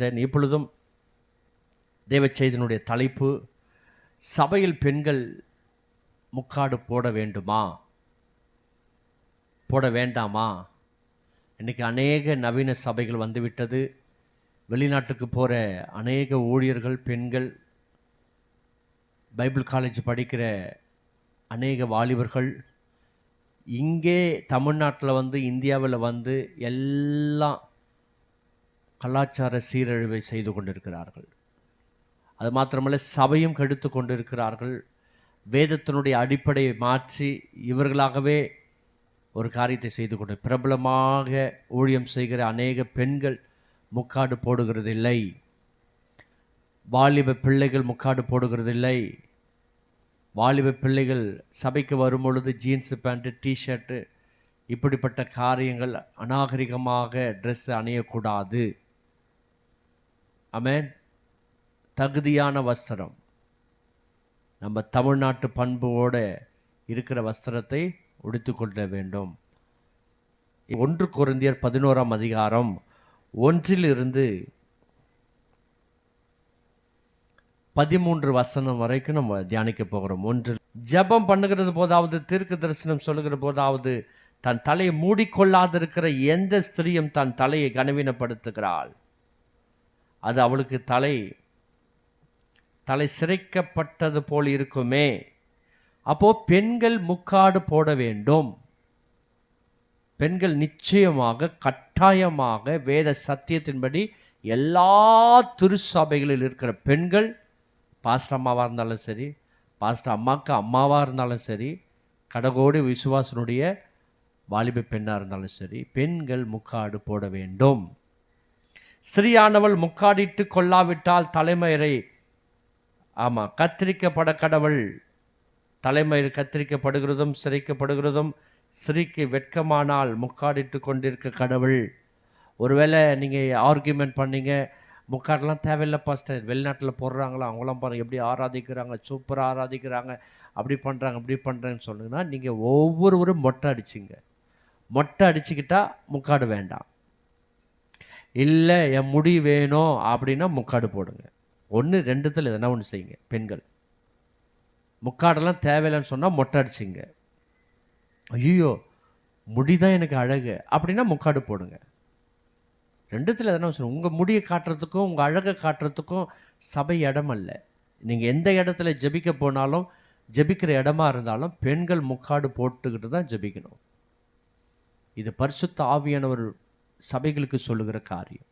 வருகின்றேன் இப்பொழுதும் தேவ தலைப்பு சபையில் பெண்கள் முக்காடு போட வேண்டுமா? போட வேண்டாமா? இன்றைக்கி அநேக நவீன சபைகள் வந்துவிட்டது. வெளிநாட்டுக்கு போகிற அநேக ஊழியர்கள் பெண்கள் பைபிள் காலேஜ் படிக்கிற அநேக வாலிபர்கள் இங்கே தமிழ்நாட்டில் வந்து இந்தியாவில் வந்து எல்லாம் கலாச்சார சீரழிவை செய்து கொண்டிருக்கிறார்கள். அது மாத்திரமல்ல சபையும் கெடுத்து கொண்டிருக்கிறார்கள். வேதத்தினுடைய அடிப்படையை மாற்றி இவர்களாகவே ஒரு காரியத்தை செய்து கொண்டு பிரபலமாக ஊழியம் செய்கிற அநேக பெண்கள் முக்காடு போடுகிறதில்லை. வாலிப பிள்ளைகள் முக்காடு போடுகிறதில்லை. வாலிப பிள்ளைகள் சபைக்கு வரும் பொழுது ஜீன்ஸு பேண்ட்டு டிஷர்ட்டு இப்படிப்பட்ட காரியங்கள் அநாகரிகமாக ட்ரெஸ் அணியக்கூடாது. அமேன் தகுதியான வஸ்திரம். நம்ம தமிழ்நாட்டு பண்போடு இருக்கிற வஸ்திரத்தை உடுத்திக்கொள்ள வேண்டும். ஒன்று கொரிந்தியர் பதினோராம் அதிகாரம் ஒன்றிலிருந்து பதிமூன்று வசனம் வரைக்கும் நம்ம தியானிக்க போகிறோம். ஒன்று ஜெபம் பண்ணுகிறது போதாவது தீர்க்க தரிசனம் சொல்லுகிற போதாவது தன் தலையை மூடிக்கொள்ளாதிருக்கிற எந்த ஸ்திரியும் தன் தலையை கனவீனப்படுத்துகிறாள். அது அவளுக்கு தலை தலை சிறைக்கப்பட்டது போல் இருக்குமே. அப்போ பெண்கள் முக்காடு போட வேண்டும். பெண்கள் நிச்சயமாக கட்டாயமாக வேத சத்தியத்தின்படி எல்லா திருச்சபைகளில் இருக்கிற பெண்கள் பாஸ்டர் அம்மாவாக இருந்தாலும் சரி பாஸ்டர் அம்மாவுக்கு அம்மாவாக இருந்தாலும் சரி கடகோடி விசுவாசனுடைய வாலிப பெண்ணாக இருந்தாலும் சரி பெண்கள் முக்காடு போட வேண்டும். ஸ்திரீயானவள் முக்காடிட்டு கொள்ளாவிட்டால் தலைமயிரை ஆமாம் கத்திரிக்கப்பட கடவுள் தலைமயிர் கத்திரிக்கப்படுகிறதும் சிரிக்கப்படுகிறதும் ஸ்திரீக்கு வெட்கமானால் முக்காடிட்டு கொண்டிருக்க கடவுள். ஒருவேளை நீங்கள் ஆர்கியூமெண்ட் பண்ணீங்க முக்காடெலாம் தேவையில்லை பாஸ்டர் வெளிநாட்டில் போடுறாங்களா அவங்களாம் பாருங்கள் எப்படி ஆராதிக்கிறாங்க சூப்பராக ஆராதிக்கிறாங்க. அப்படி பண்ணுறாங்க அப்படி பண்ணுறேன்னு சொன்னீங்கன்னா நீங்கள் ஒவ்வொருவரும் மொட்டை அடிச்சிங்க. மொட்டை அடிச்சுக்கிட்டா முக்காடு வேண்டாம். இல்லை என் முடி வேணும் அப்படின்னா முக்காடு போடுங்க. ஒன்று ரெண்டுத்தில் எதனா ஒன்று செய்யுங்க பெண்கள். முக்காடெல்லாம் தேவையில்லைன்னு சொன்னால் மொட்டை அடிச்சிங்க. ஐயோ முடி தான் எனக்கு அழகு அப்படின்னா முக்காடு போடுங்க. ரெண்டுத்தில் எதனா சொல்லணும் உங்கள் முடியை காட்டுறதுக்கும் உங்கள் அழகை காட்டுறதுக்கும் சபை இடம் அல்ல. நீங்கள் எந்த இடத்துல ஜெபிக்க போனாலும் ஜெபிக்கிற இடமா இருந்தாலும் பெண்கள் முக்காடு போட்டுக்கிட்டு தான் ஜெபிக்கணும். இது பரிசுத்த ஆவியானவர் சபைகளுக்கு சொல்லுகிற காரியம்.